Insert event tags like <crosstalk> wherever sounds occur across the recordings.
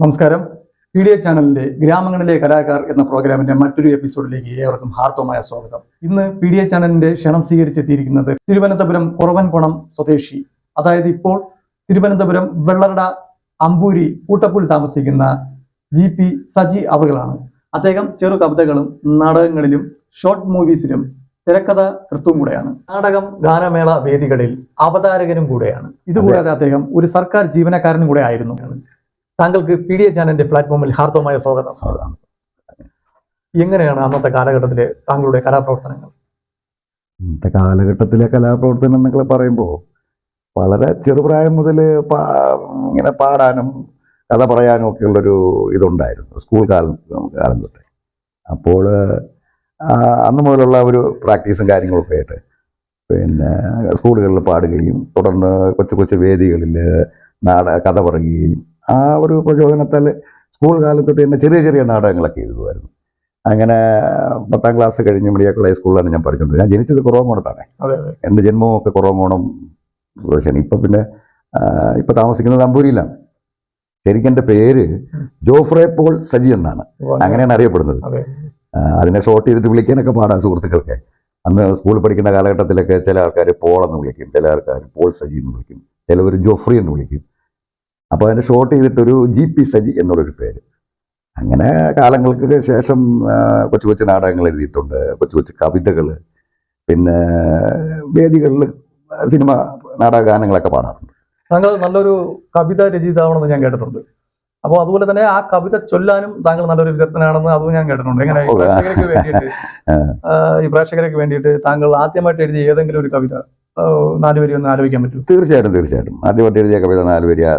നമസ്കാരം. P D A ചാനലിന്റെ ഗ്രാമങ്ങളിലെ കലാകാർ എന്ന പ്രോഗ്രാമിന്റെ മറ്റൊരു എപ്പിസോഡിലേക്ക് ഏവർക്കും ഹാർദവമായ സ്വാഗതം. ഇന്ന് പി ഡി എ ചാനലിന്റെ ക്ഷണം സ്വീകരിച്ചെത്തിയിരിക്കുന്നത് തിരുവനന്തപുരം കുറവൻകുണം സ്വദേശി അതായത് ഇപ്പോൾ തിരുവനന്തപുരം വെള്ളറട അമ്പൂരി കൂട്ടപ്പുൽ താമസിക്കുന്ന ജി പി സജി അവറുകളാണ്. അദ്ദേഹം ചെറു കവിതകളും നാടകങ്ങളിലും ഷോർട്ട് മൂവീസിലും തിരക്കഥ കൃത്തും കൂടെയാണ്. നാടകം ഗാനമേള വേദികളിൽ അവതാരകനും കൂടെയാണ്. ഇതുകൂടാതെ അദ്ദേഹം ഒരു സർക്കാർ ജീവനക്കാരനും കൂടെ ആയിരുന്നു. താങ്കൾക്ക് പി ഡി എ ചാനലിന്റെ പ്ലാറ്റ്ഫോമിൽ ഹാർദവമായ സ്വാഗതം. സ്വാഗതം. എങ്ങനെയാണ് അന്നത്തെ കാലഘട്ടത്തിലെ താങ്കളുടെ കലാപ്രവർത്തനങ്ങൾ? ഇന്നത്തെ കാലഘട്ടത്തിലെ കലാപ്രവർത്തനം എന്നൊക്കെ പറയുമ്പോൾ വളരെ ചെറുപ്രായം മുതൽ ഇങ്ങനെ പാടാനും കഥ പറയാനും ഒക്കെ ഉള്ളൊരു ഇതുണ്ടായിരുന്നു. സ്കൂൾ കാലം കാലം തൊട്ടേ. അപ്പോൾ അന്ന് മുതലുള്ള ഒരു പ്രാക്ടീസും കാര്യങ്ങളൊക്കെ ആയിട്ട്. പിന്നെ സ്കൂളുകളിൽ പാടുകയും തുടർന്ന് കൊച്ചു കൊച്ചു വേദികളിൽ നാട കഥ പറയുകയും ആ ഒരു പ്രചോദനത്താൽ സ്കൂൾ കാലത്തൊട്ട് തന്നെ ചെറിയ ചെറിയ നാടകങ്ങളൊക്കെ എഴുതുമായിരുന്നു. അങ്ങനെ പത്താം ക്ലാസ് കഴിഞ്ഞ് മെഡിക്കൽ ഹൈസ്കൂളിലാണ് ഞാൻ പഠിച്ചത് ഞാൻ ജനിച്ചത് കുറവങ്കോണത്താണ് അതെ എന്റെ ജന്മവും ഒക്കെ കുറവങ്കോണം സ്വദേശിയാണ് ഇപ്പം പിന്നെ ഇപ്പം താമസിക്കുന്നത് അമ്പൂരിയിലാണ് ശരിക്കും എന്റെ പേര് ജോഫ്രെ പോൾ സജി എന്നാണ്. അങ്ങനെയാണ് അറിയപ്പെടുന്നത്. അതിനെ ഷോർട്ട് ചെയ്തിട്ട് വിളിക്കാനൊക്കെ പാടാം സുഹൃത്തുക്കൾക്ക്. അന്ന് സ്കൂളിൽ പഠിക്കുന്ന കാലഘട്ടത്തിലൊക്കെ ചില ആൾക്കാർ പോൾ എന്ന് വിളിക്കും. ചില ആൾക്കാർ പോൾ സജി എന്ന് വിളിക്കും. ചിലവർ ജോഫ്രി എന്ന് വിളിക്കും. അപ്പോൾ അതിനെ ഷോർട്ട് ചെയ്തിട്ടൊരു ജി പി സജി എന്നുള്ളൊരു പേര്. അങ്ങനെ കാലങ്ങൾക്ക് ശേഷം കൊച്ചു കൊച്ചു നാടകങ്ങൾ എഴുതിയിട്ടുണ്ട്. കൊച്ചു കൊച്ചു കവിതകൾ പിന്നെ വേദികളിൽ സിനിമ നാടക ഗാനങ്ങളൊക്കെ പാടാറുണ്ട്. താങ്കൾ നല്ലൊരു കവിത രചയിതാവണമെന്ന് ഞാൻ കേട്ടിട്ടുണ്ട്. അപ്പോൾ അതുപോലെ തന്നെ ആ കവിത ചൊല്ലാനും താങ്കൾ നല്ലൊരു വിദഗ്ധനാണെന്ന് അതും ഞാൻ കേട്ടിട്ടുണ്ട്. എങ്ങനെ ഈ പ്രേക്ഷകർക്ക് വേണ്ടിയിട്ട് ആ, ഈ പ്രേക്ഷകർക്ക് വേണ്ടിയിട്ട് താങ്കൾ ആദ്യമായിട്ട് എഴുതിയ ഏതെങ്കിലും ഒരു കവിത നാലുപേരി ഒന്ന് ആലോചിക്കാൻ പറ്റും തീർച്ചയായിട്ടും തീർച്ചയായിട്ടും. ആദ്യമായിട്ട് എഴുതിയ കവിത നാലുപേരി വരി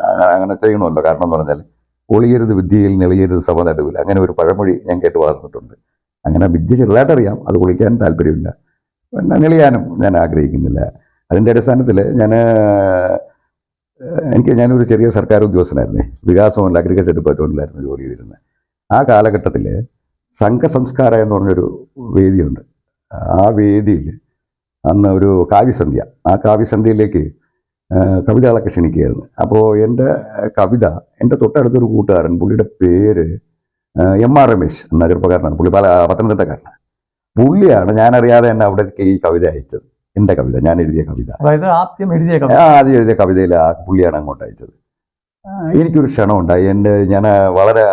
ആ- അങ്ങനെ ചെയ്യണമല്ലോ. കാരണം എന്ന് പറഞ്ഞാൽ ഒളിയരുത് വിദ്യയിൽ നെളിയരുത് സഭ നടുവിൽ അങ്ങനെ ഒരു പഴമൊഴി ഞാൻ കേട്ട് വളർന്നിട്ടുണ്ട്. അങ്ങനെ വിദ്യ ചെറുതായിട്ട് അറിയാം അത് കുളിക്കാനും താല്പര്യമില്ല. പിന്നെ നെളിയാനും ഞാൻ ആഗ്രഹിക്കുന്നില്ല. അതിന്റെ അടിസ്ഥാനത്തിൽ ഞാൻ എനിക്ക് ഞാനൊരു ചെറിയ സർക്കാർ ഉദ്യോഗസ്ഥനായിരുന്നേ. വികാസമല്ല അഗ്രികൾച്ചർ ഡിപ്പാർട്ട്മെന്റിലായിരുന്നു ജോലി ചെയ്തിരുന്നത്. ആ കാലഘട്ടത്തിൽ സംഘസംസ്കാരം എന്ന് പറഞ്ഞൊരു വേദിയുണ്ട്. ആ വേദിയിൽ അന്ന് ഒരു കാവ്യസന്ധ്യ. ആ കാവ്യസന്ധ്യയിലേക്ക് കവിതകളൊക്കെ ക്ഷണിക്കുകയായിരുന്നു. അപ്പോൾ എന്റെ കവിത എന്റെ തൊട്ടടുത്തൊരു കൂട്ടുകാരൻ പുള്ളിയുടെ പേര് എം ആർ രമേശ് എന്ന ചെറുപ്പക്കാരനാണ്. പുള്ളി പല പത്തനംതിട്ടക്കാരനാണ്. പുള്ളിയാണ് ഞാനറിയാതെ എന്നെ അവിടേക്ക് ഈ കവിത അയച്ചത്. എന്റെ കവിത ഞാൻ എഴുതിയ കവിത. അതായത് ആദ്യം എഴുതിയ കവിത. ആ ആദ്യം എഴുതിയ കവിതയിൽ ആ പുള്ളിയാണ് അങ്ങോട്ട് അയച്ചത്. എനിക്കൊരു ക്ഷണം ഉണ്ടായി എന്റെ ഞാൻ വളരെ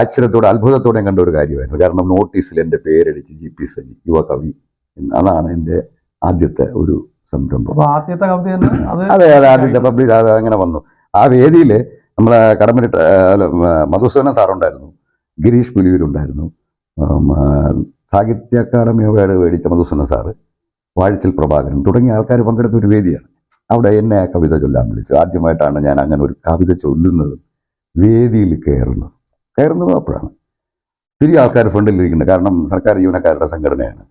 ആശ്ചര്യത്തോടെ അത്ഭുതത്തോടെ കണ്ട ഒരു കാര്യമായിരുന്നു. കാരണം നോട്ടീസിൽ എന്റെ പേരടിച്ച് ജി പി സജി യുവകവി കവി അതാണ് എന്റെ ആദ്യത്തെ ഒരു സംരംഭം. ആദ്യത്തെ കവിത അത് അതെ ആദ്യത്തെ പബ്ലിക് അത് അങ്ങനെ വന്നു. ആ വേദിയിൽ നമ്മളെ കടമ്പനിട്ട മധുസൂദന സാറുണ്ടായിരുന്നു. ഗിരീഷ് പുലിയൂരുണ്ടായിരുന്നു. സാഹിത്യ അക്കാദമി അവാർഡ് മേടിച്ച മധുസൂദന സാറ്. വാഴ്ചൽ പ്രഭാകരൻ തുടങ്ങിയ ആൾക്കാർ പങ്കെടുത്ത ഒരു വേദിയാണ്. അവിടെ എന്നെ ആ കവിത ചൊല്ലാൻ വിളിച്ചു. ആദ്യമായിട്ടാണ് ഞാൻ അങ്ങനെ ഒരു കവിത ചൊല്ലുന്നതും. വേദിയിൽ കയറുന്നതും. കയറുന്നതും അപ്പോഴാണ്. ഒത്തിരി ആൾക്കാർ ഫ്രണ്ടിലിരിക്കുന്നുണ്ട് കാരണം സർക്കാർ ജീവനക്കാരുടെ സംഘടനയാണ്.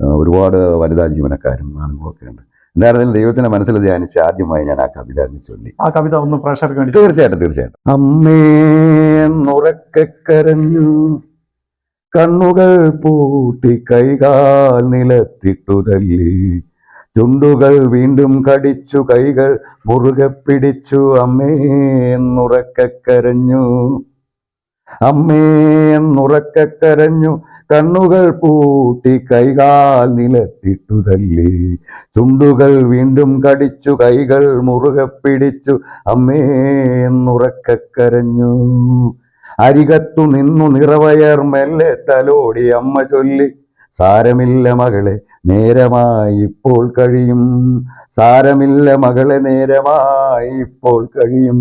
ഒരുപാട് വനിതാ ജീവനക്കാരും ആളുകളൊക്കെ ഉണ്ട്. എന്തായിരുന്നാലും ദൈവത്തിന്റെ മനസ്സിൽ ധ്യാനിച്ച് ആദ്യമായി ഞാൻ ആ കവിത അങ്ങ് ചൊല്ലി. ആ കവിത ഒന്ന് പ്രേക്ഷകർക്ക് വേണ്ടി തീർച്ചയായിട്ടും തീർച്ചയായിട്ടും. അമ്മേ നുറക്കെ കരഞ്ഞു. കണ്ണുകൾ പൂട്ടി കൈകാൽ നിലത്തിട്ടു തല്ലി. ചുണ്ടുകൾ വീണ്ടും കടിച്ചു കൈകൾ മുറുകെ പിടിച്ചു. അമ്മേ അമ്മേന്നുറക്കരഞ്ഞു അമ്മേ കണ്ണുകൾ പൂട്ടി കൈകാൽ നിലത്തിട്ടു തല്ലി. ചുണ്ടുകൾ വീണ്ടും കടിച്ചു കൈകൾ മുറുകെ പിടിച്ചു. അമ്മേ എന്നുറക്കെ കരഞ്ഞു. അരികത്തു നിന്നു നിറവയർ മെല്ലെ തലോടി അമ്മ ചൊല്ലി സാരമില്ല മകളെ നേരമായി ഇപ്പോൾ കഴിയും. സാരമില്ല മകളെ നേരമായി ഇപ്പോൾ കഴിയും.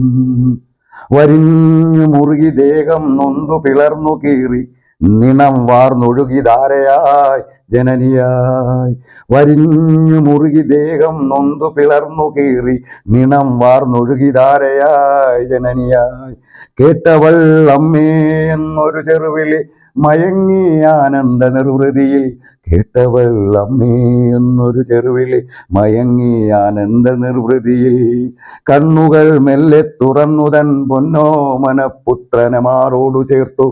വരിഞ്ഞു മുറുകി ദേഹം നൊന്തു പിളർന്നു കീറി നിണം വാർന്നൊഴുകി ധാരയായി ജനനിയായി. വരിഞ്ഞു മുറുകി ദേഹം നൊന്തു പിളർന്നു കീറി നിണം വാർന്നൊഴുകി ധാരയായി ജനനിയായി. കേട്ടവൾ അമ്മേ എന്നൊരു ചെറുവിളി മയങ്ങി ആനന്ദ നിർവൃതിയിൽ കേട്ടവൾ അമ്മേ എന്നൊരു ചെറുവിളി മയങ്ങി ആനന്ദ നിർവൃതിയിൽ കണ്ണുകൾ മെല്ലെ തുറന്നുതൻ പൊന്നോ മാറോടു ചേർത്തു.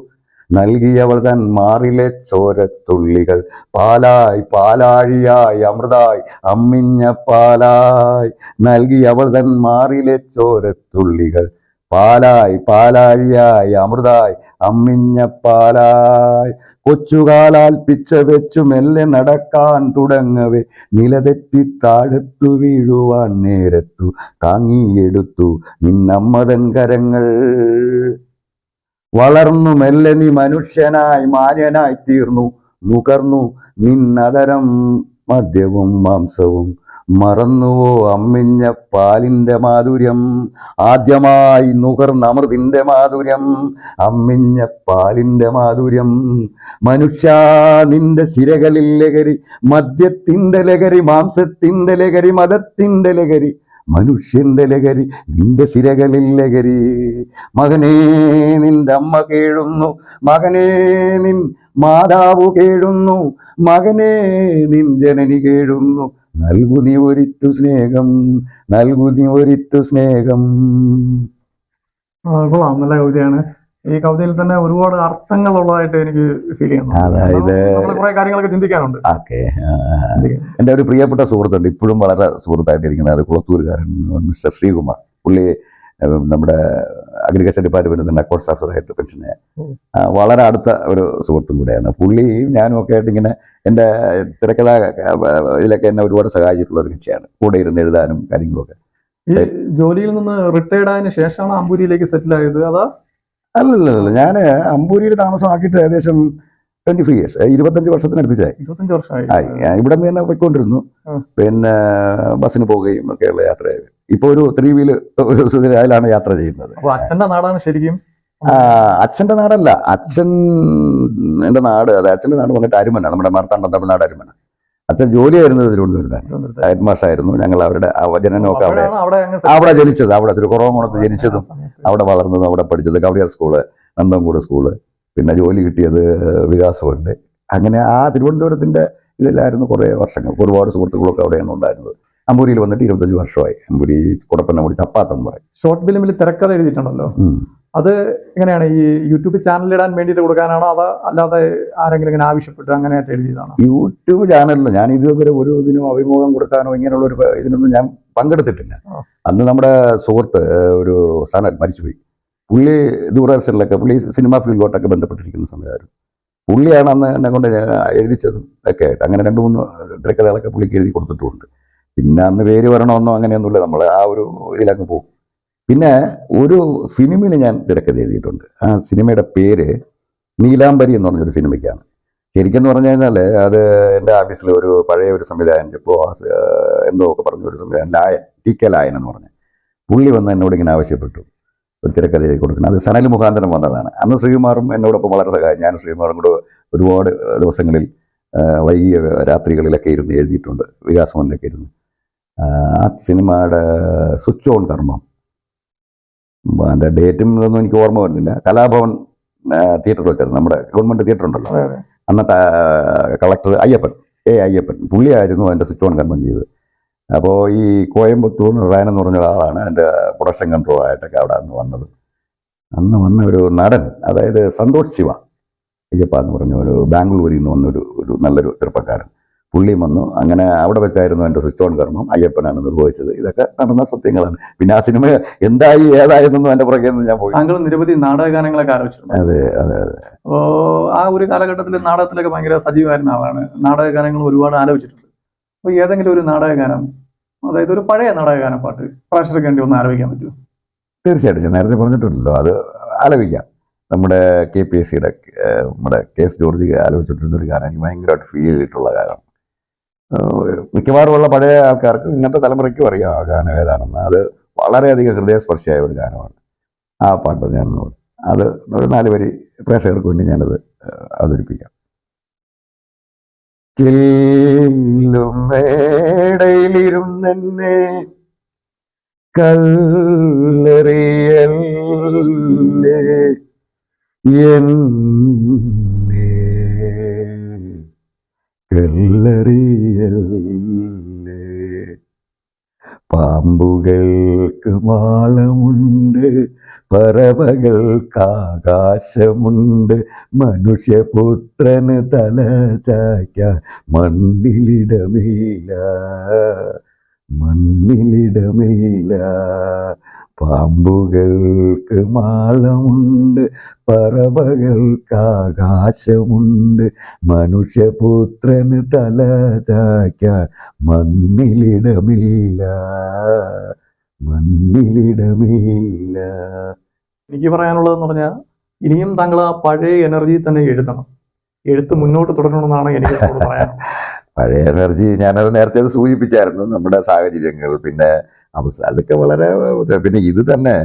നൽകിയവൾ തൻ മാറിലെ ചോരത്തുള്ളികൾ പാലായി പാലാഴിയായി അമൃതായി അമ്മിഞ്ഞ പാലായി. നൽകിയവൾ തൻ മാറിലെ ചോരത്തുള്ളികൾ പാലായി പാലാഴിയായി അമൃതായി അമ്മിഞ്ഞ പാലായി. കൊച്ചുകാലാൽ പിച്ച വെച്ചു മെല്ലെ നടക്കാൻ തുടങ്ങവേ. നിലതെറ്റി താഴത്തു വീഴുവാൻ നേരത്തു താങ്ങിയെടുത്തു നിന്നമ്മതൻ കരങ്ങൾ. വളർന്നു മെല്ലെ നീ മനുഷ്യനായി മാന്യനായി തീർന്നു. നുകർന്നു നിന്നതരം മദ്യവും മാംസവും. മറന്നുവോ അമ്മിഞ്ഞ പാലിന്റെ മാധുര്യം? ആദ്യമായി നുകർന്ന അമൃതിന്റെ മാധുര്യം. അമ്മിഞ്ഞ പാലിന്റെ മാധുര്യം. മനുഷ്യ നിന്റെ ശിരകളിൽ ലഹരി മദ്യത്തിന്റെ ലഹരി മാംസത്തിന്റെ ലഹരി മതത്തിന്റെ ലഹരി മനുഷ്യന്റെ ലഹരി നിന്റെ സിരകളിൽ ലഹരി. മകനേ നിന്റെ അമ്മ കേഴുന്നു. മകനേ നിൻ മാതാവ് കേഴുന്നു. മകനേ നിൻ ജനനി കേഴുന്നു. നൽകു നീ സ്നേഹം നൽകു നീ സ്നേഹം. കൊള്ളാം. നല്ല ഈ കവിതയിൽ തന്നെ ഒരുപാട് അർത്ഥങ്ങൾ ഉള്ളതായിട്ട് എനിക്ക് ഫീൽ ചെയ്യുന്നു. അതായത് കുറെ കാര്യങ്ങളൊക്കെ ചിന്തിക്കാനുണ്ട്. ഓക്കെ. എന്റെ ഒരു പ്രിയപ്പെട്ട സുഹൃത്തുണ്ട് ഇപ്പോഴും വളരെ സുഹൃത്തായിട്ടിരിക്കുന്നത് അത് കുളത്തൂരുകാരൻ മിസ്റ്റർ ശ്രീകുമാർ. പുള്ളി നമ്മുടെ അഗ്രികൾച്ചർ ഡിപ്പാർട്ട്മെന്റിൽ അക്കൗണ്ട്സ് ഓഫീസറായിട്ട് പെൻഷന്. വളരെ അടുത്ത ഒരു സുഹൃത്തും കൂടെയാണ്. പുള്ളിയും ഞാനും ഒക്കെ ആയിട്ട് ഇങ്ങനെ എന്റെ തിരക്കഥ ഇതിലൊക്കെ എന്നെ ഒരുപാട് സഹായിച്ചിട്ടുള്ള ഒരു കക്ഷിയാണ് കൂടെ ഇരുന്ന് എഴുതാനും കാര്യങ്ങളൊക്കെ. ഈ ജോലിയിൽ നിന്ന് റിട്ടയർഡ് ആയതിനു ശേഷമാണ് അമ്പൂരിയിലേക്ക് സെറ്റിൽ ആയത്. അതാ അല്ലല്ല ഞാൻ അമ്പൂരിയിൽ താമസമാക്കിയിട്ട് ഏകദേശം ട്വന്റി ഫൈവ് ഇയേഴ്സ് ഇരുപത്തഞ്ച് വർഷത്തിനടുപ്പിച്ചായി ഇരുപത്തഞ്ച് വർഷമായി. ആയി. ഞാൻ ഇവിടെ നിന്ന് തന്നെ പോയിക്കൊണ്ടിരുന്നു. പിന്നെ ബസ്സിന് പോവുകയും ഒക്കെയുള്ള യാത്ര ചെയ്ത് ഇപ്പൊ ഒരു ത്രീ വീൽ ഒരു അതിലാണ് യാത്ര ചെയ്യുന്നത്. അച്ഛന്റെ നാടാണ് ശരിക്കും? അച്ഛന്റെ നാടല്ല. അച്ഛൻ എന്റെ നാട് അതെ അച്ഛന്റെ നാട് വന്നിട്ട് അരുമന നമ്മുടെ മാർത്താണ്ഡം തമിഴ്നാട് അരുമന. അച്ഛൻ ജോലി തിരുവനന്തപുരത്താണ്. തിരുവനന്തപുരത്ത്. ഹെഡ് മാഷായിരുന്നു ഞങ്ങൾ അവരുടെ ജനനമൊക്കെ അവിടെ അവിടെ ജനിച്ചത്. അവിടെ ജനിച്ചത്. കുണത്ത് ജനിച്ചതും. അവിടെ വളർന്നത് അവിടെ പഠിച്ചത് കവടിയാർ സ്കൂൾ നന്ദംകൂട് സ്കൂൾ പിന്നെ ജോലി കിട്ടിയത് വികാസമുണ്ട്. അങ്ങനെ ആ തിരുവനന്തപുരത്തിന്റെ ഇതിലായിരുന്നു കുറേ വർഷങ്ങൾ. ഒരുപാട് സുഹൃത്തുക്കളൊക്കെ അവിടെയാണ് ഉണ്ടായിരുന്നത്. അമ്പൂരിയിൽ വന്നിട്ട് ഇരുപത്തഞ്ച് വർഷമായി. അമ്പൂരി കുടപ്പന്ന മുടി ചപ്പാത്തം പറയും. ഷോർട്ട് ഫിലിമിൽ തിരക്കഥ എഴുതിയിട്ടുണ്ടല്ലോ. അത് എങ്ങനെയാണ് ഈ യൂട്യൂബ് ചാനലിൽ ഇടാൻ വേണ്ടിയിട്ട് കൊടുക്കാനാണോ? അതോ അല്ലാതെ ആരെങ്കിലും ഇങ്ങനെ ആവശ്യപ്പെട്ട് അങ്ങനെയായിട്ട് എഴുതിയതാണോ? യൂട്യൂബ് ചാനലിൽ ഞാൻ ഇതുവരെ ഒരു ഇതിനും അഭിമുഖം കൊടുക്കാനോ ഇങ്ങനെയുള്ള ഒരു ഇതിനൊന്നും ഞാൻ പങ്കെടുത്തിട്ടില്ല. അന്ന് നമ്മുടെ സുഹൃത്ത് ഒരു സനൽ മരിച്ചുപോയി. പുള്ളി ദൂരദർശനിലൊക്കെ പുള്ളി സിനിമാ ഫീൽഡോട്ടൊക്കെ ബന്ധപ്പെട്ടിരിക്കുന്ന സമയമായിരുന്നു. പുള്ളിയാണ് അന്ന് എന്നെ കൊണ്ട് എഴുതിച്ചതും ഒക്കെ ആയിട്ട്. അങ്ങനെ രണ്ട് മൂന്ന് തിരക്കഥകളൊക്കെ പുള്ളിക്ക് എഴുതി കൊടുത്തിട്ടുമുണ്ട്. പിന്നെ അന്ന് പേര് വരണമെന്നോ അങ്ങനെയൊന്നുമില്ല. നമ്മൾ ആ ഒരു ഇതിലങ്ങ് പോകും. പിന്നെ ഒരു ഫിലിമിൽ ഞാൻ തിരക്കഥ എഴുതിയിട്ടുണ്ട്. ആ സിനിമയുടെ പേര് നീലാംബരി എന്ന് പറഞ്ഞൊരു സിനിമയ്ക്കാണ്. ശരിക്കും പറഞ്ഞു കഴിഞ്ഞാൽ അത് എന്റെ ഓഫീസിൽ ഒരു പഴയ ഒരു സംവിധായകൻ ഇപ്പോൾ എന്തോ ഒക്കെ പറഞ്ഞ ഒരു സംവിധായകൻ ലായൻ ടി കെ ലായൻ എന്ന് പറഞ്ഞ്. പുള്ളി വന്ന് എന്നോട് ഇങ്ങനെ ആവശ്യപ്പെട്ടു. ഒരു തിരക്കഥ എഴുതി കൊടുക്കണം. അത് സനൽ മുഖാന്തരം വന്നതാണ്. അന്ന് ശ്രീകുമാറും എന്നോടൊപ്പം വളരെ സഹായം ഞാൻ ശ്രീകുമാറും കൂടെ ഒരുപാട് ദിവസങ്ങളിൽ വൈകിയ രാത്രികളിലൊക്കെ ഇരുന്ന് എഴുതിയിട്ടുണ്ട്. വികാസമോനിലൊക്കെ ഇരുന്ന്. ആ, സിനിമയുടെ സ്വിച്ച് ഓൺ കർമ്മം. അതിന്റെ ഡേറ്റും ഇതൊന്നും എനിക്ക് ഓർമ്മ വരുന്നില്ല. കലാഭവൻ തിയേറ്ററിൽ വെച്ചായിരുന്നു. നമ്മുടെ ഗവൺമെന്റ് തിയേറ്റർ ഉണ്ടല്ലോ. അന്നത്തെ കളക്ടർ അയ്യപ്പൻ എ. അയ്യപ്പൻ. പുള്ളിയായിരുന്നു അതിന്റെ സ്വിച്ച് ഓൺ കൺവെൻ ചെയ്തത്. അപ്പോൾ ഈ കോയമ്പത്തൂർ റയൻ എന്ന് പറഞ്ഞ ഒരാളാണ് അതിന്റെ പ്രൊഡക്ഷൻ കൺട്രോളായിട്ടൊക്കെ അവിടെ അന്ന് വന്നത്. അന്ന് വന്ന ഒരു നടൻ അതായത് സന്തോഷ് ശിവ അയ്യപ്പ എന്ന് പറഞ്ഞ ഒരു ബാംഗ്ലൂരിൽ നിന്ന് വന്നൊരു ഒരു നല്ലൊരു ചെറുപ്പക്കാരൻ. പുള്ളിയും വന്നു. അങ്ങനെ അവിടെ വെച്ചായിരുന്നു എന്റെ സ്വിച്ച് ഓൺ കർമ്മം. അയ്യപ്പനാണ് നിർവഹിച്ചത്. ഇതൊക്കെ നടന്ന സത്യങ്ങളാണ്. പിന്നെ ആ സിനിമ എന്തായി ഏതായിരുന്നു എന്റെ പുറകെ ഞാൻ പോയി താങ്കൾ നിരവധി നാടകഗാനങ്ങളൊക്കെ ആരംഭിച്ചിട്ടുണ്ട്. അതെ അതെ അതെ. ഓ ആ ഒരു കാലഘട്ടത്തിൽ നാടകത്തിലൊക്കെ ഭയങ്കര സജീവമായിരുന്ന ആളാണ്. നാടകഗാനങ്ങൾ ഒരുപാട് ആലോചിച്ചിട്ടുണ്ട്. അപ്പോൾ ഏതെങ്കിലും ഒരു നാടകഗാനം അതായത് ഒരു പഴയ നാടകഗാന പാട്ട് പ്രേക്ഷകർക്ക് വേണ്ടി ഒന്ന് ആലോചിക്കാൻ പറ്റുമോ? തീർച്ചയായിട്ടും. ഞാൻ നേരത്തെ പറഞ്ഞിട്ടുണ്ടല്ലോ അത് ആലോചിക്കാം നമ്മുടെ കെ പി എസ് സിയുടെ നമ്മുടെ കെ എസ് ജോർജ് ആലോചിച്ചിട്ടുള്ള ഒരു ഗാനം എനിക്ക് ഭയങ്കരമായിട്ട് ഫീൽ ചെയ്തിട്ടുള്ള ഗാനം. ഏഹ് മിക്കവാറും പഴയ ആൾക്കാർക്ക് ഇന്നത്തെ തലമുറയ്ക്കും അറിയാം ആ ഗാനം ഏതാണെന്ന്. അത് വളരെയധികം ഹൃദയസ്പർശിയായ ഒരു ഗാനമാണ്. ആ പാട്ട് ഒന്ന് അത് ഒരു നാല് വരി പ്രേക്ഷകർക്ക് വേണ്ടി ഞാനത് അവതരിപ്പിക്കാം. ചില്ലും മേടയിലിരുന്നെന്നെ കല്ലെറിയല്ലേ എന്നെ കല്ലെറിയല്ലേ പാമ്പുകൾക്ക് മാളമുണ്ട് പറവകൾക്കാകാശമുണ്ട്. മനുഷ്യപുത്രന് തല ചായ്ക്കാൻ മണ്ണിലിടമില്ല. മണ്ണിലിടമില്ല പാമ്പുകൾക്ക് മാളമുണ്ട് പറവകൾക്കാകാശമുണ്ട് മനുഷ്യപുത്രന് തല ചായ്ക്കാൻ മണ്ണിലിടമില്ല മണ്ണിലിടമില്ല. എനിക്ക് പറയാനുള്ളതെന്ന് പറഞ്ഞാൽ ഇനിയും താങ്കൾ ആ പഴയ എനർജി തന്നെ എഴുതണം. എഴുത്ത് മുന്നോട്ട് തുടരണമെന്നാണ് എനിക്ക് പറയാനുള്ളത്. <laughs> പഴയ എനർജി ഞാനത് നേരത്തെ അത് സൂചിപ്പിച്ചായിരുന്നു നമ്മുടെ സാഹചര്യങ്ങൾ. പിന്നെ അവസ്ഥ അതൊക്കെ വളരെ പിന്നെ ഇത് തന്നെ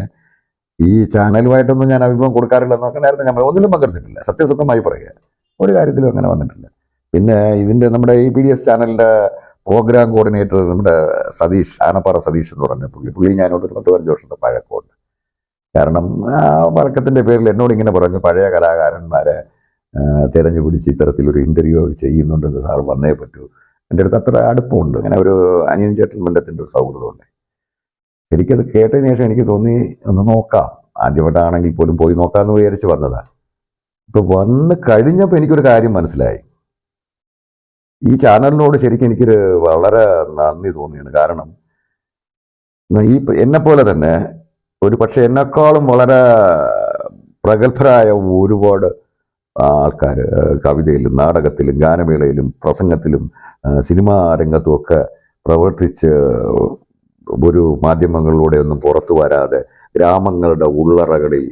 ഈ ചാനലുമായിട്ടൊന്നും ഞാൻ അഭിമുഖം കൊടുക്കാറില്ല എന്നൊക്കെ നേരത്തെ ഞാൻ ഒന്നിലും പങ്കെടുത്തിട്ടില്ല. സത്യസത്യമായി പറയുക. ഒരു കാര്യത്തിലും അങ്ങനെ വന്നിട്ടില്ല. പിന്നെ ഇതിന്റെ നമ്മുടെ ഈ പി ഡി എസ് ചാനലിന്റെ പ്രോഗ്രാം കോർഡിനേറ്റർ നമ്മുടെ സതീഷ് ആനപ്പാറ സതീഷ് എന്ന് പറഞ്ഞ പുള്ളി. പുള്ളി ഞാനോട് ഒരു പത്ത് പതിനഞ്ച് വർഷത്തെ പഴക്കമുണ്ട്. കാരണം ആ പഴക്കത്തിന്റെ പേരിൽ എന്നോട് ഇങ്ങനെ പറഞ്ഞു പഴയ കലാകാരന്മാരെ തിരഞ്ഞു പിടിച്ച് ഇത്തരത്തിലൊരു ഇന്റർവ്യൂ അവർ ചെയ്യുന്നുണ്ടെന്ന് സാർ വന്നേ പറ്റൂ. എന്റെ അടുത്ത് അത്ര അടുപ്പമുണ്ട്. അങ്ങനെ ഒരു അനിയൻ ചേട്ടൻ ബന്ധത്തിന്റെ ഒരു സൗഹൃദമുണ്ട് എനിക്കത് കേട്ടതിന് ശേഷം എനിക്ക് തോന്നി ഒന്ന് നോക്കാം. ആദ്യമായിട്ടാണെങ്കിൽ പോലും പോയി നോക്കാമെന്ന് വിചാരിച്ച് വന്നതാണ് ഇപ്പൊ വന്ന് കഴിഞ്ഞപ്പോൾ എനിക്കൊരു കാര്യം മനസ്സിലായി. ഈ ചാനലിനോട് ശരിക്കും എനിക്കൊരു വളരെ നന്ദി തോന്നിയാണ്. കാരണം ഈ എന്നെ പോലെ തന്നെ ഒരു പക്ഷെ എന്നെക്കാളും വളരെ പ്രഗത്ഭരായ ഒരുപാട് ആൾക്കാർ കവിതയിലും നാടകത്തിലും ഗാനമേളയിലും പ്രസംഗത്തിലും സിനിമാ രംഗത്തും ഒക്കെ പ്രവർത്തിച്ച് ഒരു മാധ്യമങ്ങളിലൂടെ ഒന്നും പുറത്തു വരാതെ ഗ്രാമങ്ങളുടെ ഉള്ളറകളിൽ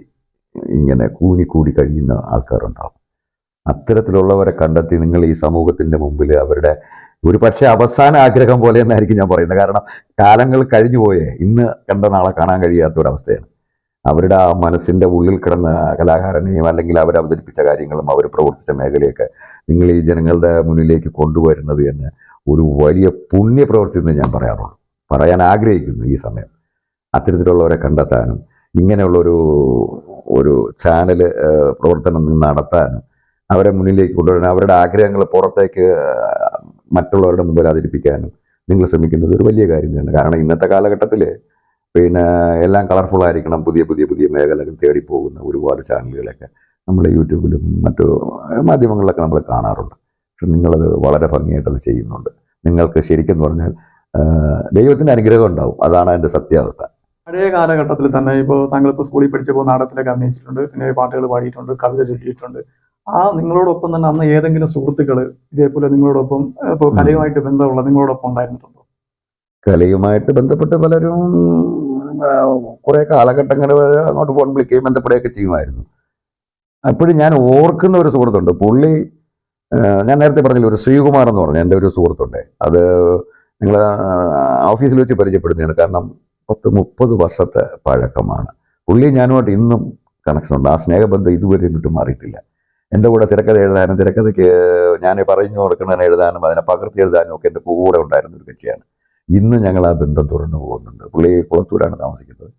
ഇങ്ങനെ കൂനിക്കൂടി കഴിയുന്ന ആൾക്കാരുണ്ടാവും. അത്തരത്തിലുള്ളവരെ കണ്ടെത്തി നിങ്ങൾ ഈ സമൂഹത്തിന്റെ മുമ്പിൽ അവരുടെ ഒരു പക്ഷേ അവസാന ആഗ്രഹം പോലെ എന്നായിരിക്കും ഞാൻ പറയുന്നത്. കാരണം കാലങ്ങൾ കഴിഞ്ഞു പോയേ. ഇന്ന് കണ്ട നാളെ കാണാൻ കഴിയാത്ത ഒരവസ്ഥയാണ് അവരുടെ ആ മനസ്സിന്റെ ഉള്ളിൽ കിടന്ന കലാകാരനെയും അല്ലെങ്കിൽ അവർ അവതരിപ്പിച്ച കാര്യങ്ങളും അവർ പ്രവർത്തിച്ച മേഖലയൊക്കെ നിങ്ങൾ ഈ ജനങ്ങളുടെ മുന്നിലേക്ക് കൊണ്ടുവരുന്നത് തന്നെ ഒരു വലിയ പുണ്യപ്രവൃത്തി എന്ന് ഞാൻ പറയാറുള്ളൂ. പറയാൻ ആഗ്രഹിക്കുന്നു ഈ സമയം. അത്തരത്തിലുള്ളവരെ കണ്ടെത്താനും ഇങ്ങനെയുള്ളൊരു ഒരു ചാനൽ പ്രവർത്തനം നടത്താനും അവരെ മുന്നിലേക്ക് കൊണ്ടുവരാനും അവരുടെ ആഗ്രഹങ്ങൾ പുറത്തേക്ക് മറ്റുള്ളവരുടെ മുമ്പിൽ അവതരിപ്പിക്കാനും നിങ്ങൾ ശ്രമിക്കുന്നത് ഒരു വലിയ കാര്യം തന്നെയാണ്. കാരണം ഇന്നത്തെ കാലഘട്ടത്തിൽ പിന്നെ എല്ലാം കളർഫുൾ ആയിരിക്കണം. പുതിയ പുതിയ പുതിയ മേഖലകൾ തേടി പോകുന്ന ഒരുപാട് ചാനലുകളൊക്കെ നമ്മൾ യൂട്യൂബിലും മറ്റു മാധ്യമങ്ങളിലൊക്കെ നമ്മൾ കാണാറുണ്ട്. പക്ഷെ നിങ്ങളത് വളരെ ഭംഗിയായിട്ടത് ചെയ്യുന്നുണ്ട്. നിങ്ങൾക്ക് ശരിക്കും പറഞ്ഞാൽ ദൈവത്തിന്റെ അനുഗ്രഹം ഉണ്ടാവും. അതാണ് അതിന്റെ സത്യാവസ്ഥ. പഴയ കാലഘട്ടത്തിൽ തന്നെ ഇപ്പോൾ താങ്കൾ ഇപ്പോൾ സ്കൂളിൽ പഠിച്ചപ്പോൾ നാടകത്തിലൊക്കെ അഭിനയിച്ചിട്ടുണ്ട് പിന്നെ പാട്ടുകൾ പാടിയിട്ടുണ്ട് കവിത ചൊല്ലിയിട്ടുണ്ട്. ആ നിങ്ങളോടൊപ്പം തന്നെ അന്ന് ഏതെങ്കിലും സുഹൃത്തുക്കൾ ഇതേപോലെ നിങ്ങളോടൊപ്പം ഇപ്പോൾ കലയുമായിട്ട് ബന്ധമുള്ള നിങ്ങളോടൊപ്പം ഉണ്ടായിരുന്നിട്ടുണ്ടോ? കലയുമായിട്ട് ബന്ധപ്പെട്ട് പലരും കുറെ കാലഘട്ടങ്ങൾ അങ്ങോട്ട് ഫോൺ വിളിക്കുകയും ബന്ധപ്പെടുകയൊക്കെ ചെയ്യുമായിരുന്നു. അപ്പോഴും ഞാൻ ഓർക്കുന്ന ഒരു സുഹൃത്തുണ്ട്. പുള്ളി ഞാൻ നേരത്തെ പറഞ്ഞില്ല ഒരു ശ്രീകുമാർ എന്ന് പറഞ്ഞു എന്റെ ഒരു സുഹൃത്തുണ്ട്. അത് നിങ്ങൾ ഓഫീസിൽ വെച്ച് പരിചയപ്പെടുന്നതാണ്. കാരണം പത്ത് മുപ്പത് വർഷത്തെ പഴക്കമാണ്. പുള്ളി ഞാനുമായിട്ട് ഇന്നും കണക്ഷൻ ഉണ്ട്. ആ സ്നേഹബന്ധം ഇതുവരെ വിട്ടു മാറിയിട്ടില്ല. എന്റെ കൂടെ തിരക്കഥ എഴുതാനും തിരക്കഥയ്ക്ക് ഞാൻ പറഞ്ഞു കൊടുക്കുന്നതിന് എഴുതാനും അതിനെ പകർത്തി എഴുതാനും ഒക്കെ എന്റെ കൂടെ ഉണ്ടായിരുന്ന ഒരു കക്ഷിയാണ്. ഇന്ന് ഞങ്ങൾ ആ ബന്ധം തുടർന്നു പോകുന്നുണ്ട്. പുള്ളി കുളത്തൂരാണ് താമസിക്കുന്നത്.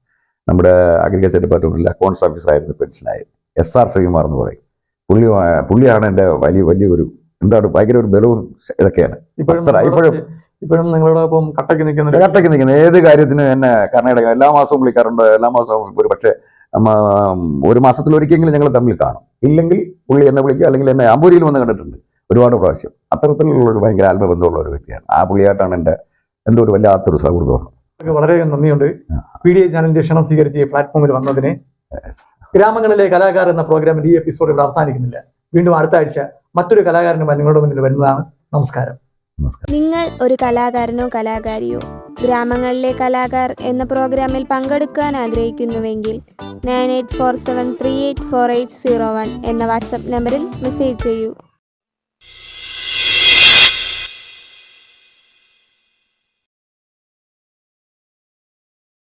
നമ്മുടെ അഗ്രികൾച്ചർ ഡിപ്പാർട്ട്മെന്റിൽ അക്കൗണ്ട്സ് ഓഫീസറായിരുന്നു പെൻഷനായി എസ് ആർ ശ്രീകുമാർ എന്ന് പറയും. പുള്ളി പുള്ളിയാണ് എന്റെ വലിയ വലിയൊരു എന്താണ് ഭയങ്കര ഒരു ബലവും ഇതൊക്കെയാണ്. ഇപ്പോഴും ഇപ്പോഴും ഇപ്പോഴും. ഇപ്പോഴും നിങ്ങളോടൊപ്പം കട്ടയ്ക്ക് നിൽക്കുന്നത് കട്ടയ്ക്ക് നിൽക്കുന്നത് ഏത് കാര്യത്തിനും എന്നെ കർണാടക എല്ലാ മാസവും വിളിക്കാറുണ്ട്. എല്ലാ മാസവും ഒരു പക്ഷേ ഒരു മാസത്തിൽ ഒരിക്കലെങ്കിലും ഞങ്ങൾ തമ്മിൽ കാണും. ഇല്ലെങ്കിൽ പുള്ളി എന്നെ വിളിക്കുക അല്ലെങ്കിൽ എന്നെ അമ്പൂരിയിൽ വന്ന് കണ്ടിട്ടുണ്ട് ഒരുപാട് പ്രാവശ്യം. അത്തരത്തിലുള്ള ഒരു ഭയങ്കര ആത്മബന്ധമുള്ള ഒരു വ്യക്തിയാണ്. ആ പുള്ളിയായിട്ടാണ് എന്റെ എന്റെ ഒരു വല്ലാത്തൊരു സൗഹൃദമാണ് വളരെ വളരെയധികം നന്ദിയുണ്ട്. പി ഡി എ ചാനലിന്റെ ക്ഷണം സ്വീകരിച്ച് ഈ പ്ലാറ്റ്ഫോമിൽ വന്നതിന് ഗ്രാമങ്ങളിലെ കലാകാർ എന്ന പ്രോഗ്രാമിന്റെ ഈ എപ്പിസോഡ് ഇവിടെ അവസാനിക്കുന്നില്ല. വീണ്ടും അടുത്ത ആഴ്ച മറ്റൊരു കലാകാരനുമായി നിങ്ങളുടെ മുന്നിൽ വരുന്നതാണ്. നമസ്കാരം. നമസ്കാരം. നിങ്ങൾ ഒരു കലാകാരനോ കലാകാരിയോ ഗ്രാമങ്ങളിലെ കലാകാർ എന്ന പ്രോഗ്രാമിൽ പങ്കെടുക്കാൻ ആഗ്രഹിക്കുന്നുവെങ്കിൽ nine eight four seven three eight four eight zero one എന്ന വാട്സപ്പ് നമ്പറിൽ മെസ്സേജ് ചെയ്യൂ.